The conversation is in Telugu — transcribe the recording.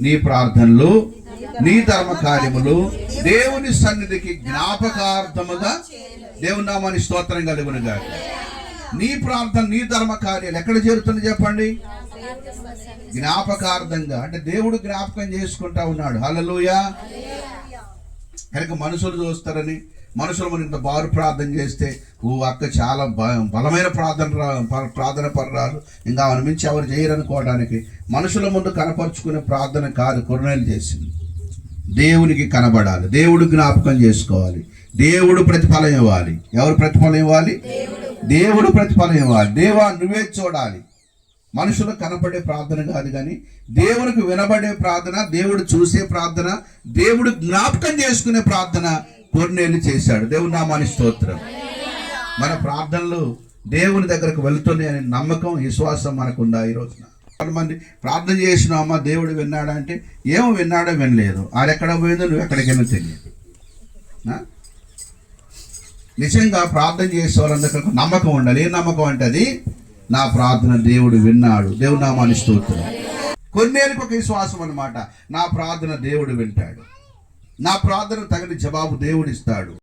నీ ప్రార్థనలు నీ ధర్మ కార్యములు దేవుని సన్నిధికి జ్ఞాపకార్థముగా దేవుని నామాన్ని స్తోత్రం కలుగునుగా నీ ప్రార్థన నీ ధర్మ కార్యాలు ఎక్కడ చేరుతుంది చెప్పండి? జ్ఞాపకార్థంగా. అంటే దేవుడు జ్ఞాపకం చేసుకుంటా ఉన్నాడు. హలలుయా కనుక మనుషులు చూస్తారని మనుషులు మనం ఇంత బారు ప్రార్థన చేస్తే ఓ అక్క చాలా బ- బలమైన ప్రార్థన రా- ప్రార్థన పర్రాలు ఇంకా ఆమె మించి ఎవరు చేయరనుకోవడానికి మనుషుల ముందు కనపరుచుకునే ప్రార్థన కాదు కొరనేలు చేసింది. దేవునికి కనబడాలి. దేవుడు జ్ఞాపకం చేసుకోవాలి. దేవుడు ప్రతిఫలం ఇవ్వాలి. ఎవరు ప్రతిఫలం ఇవ్వాలి? దేవుడు ప్రతిఫలం ఇవ్వాలి. దేవా నువ్వే చూడాలి. మనుషులకు కనపడే ప్రార్థన కాదు కానీ దేవునికి వినబడే ప్రార్థన దేవుడు చూసే ప్రార్థన దేవుడు జ్ఞాపకం చేసుకునే ప్రార్థన కొన్నేళ్ళు చేశాడు. దేవుని నామాని స్తోత్రం. మన ప్రార్థనలు దేవుని దగ్గరకు వెళుతున్నాయని అనే నమ్మకం విశ్వాసం మనకుందా ఈ రోజున? కొంతమంది ప్రార్థన చేసినామా దేవుడు విన్నాడా అంటే ఏమో విన్నాడో వినలేదు. ఆడెక్కడ పోయిందో నువ్వు ఎక్కడికైనా తెలియదు. నిజంగా ప్రార్థన చేసే వాళ్ళందరికీ నమ్మకం ఉండాలి. ఏ నమ్మకం అంటే అది? నా ప్రార్థన దేవుడు విన్నాడు. దేవుడు నామాన్ని స్తోత్రం. కొన్నేళ్ళకి ఒక విశ్వాసం అనమాట నా ప్రార్థన దేవుడు వింటాడు. నా ప్రార్థన తగిన జవాబు దేవుడు ఇస్తాడు.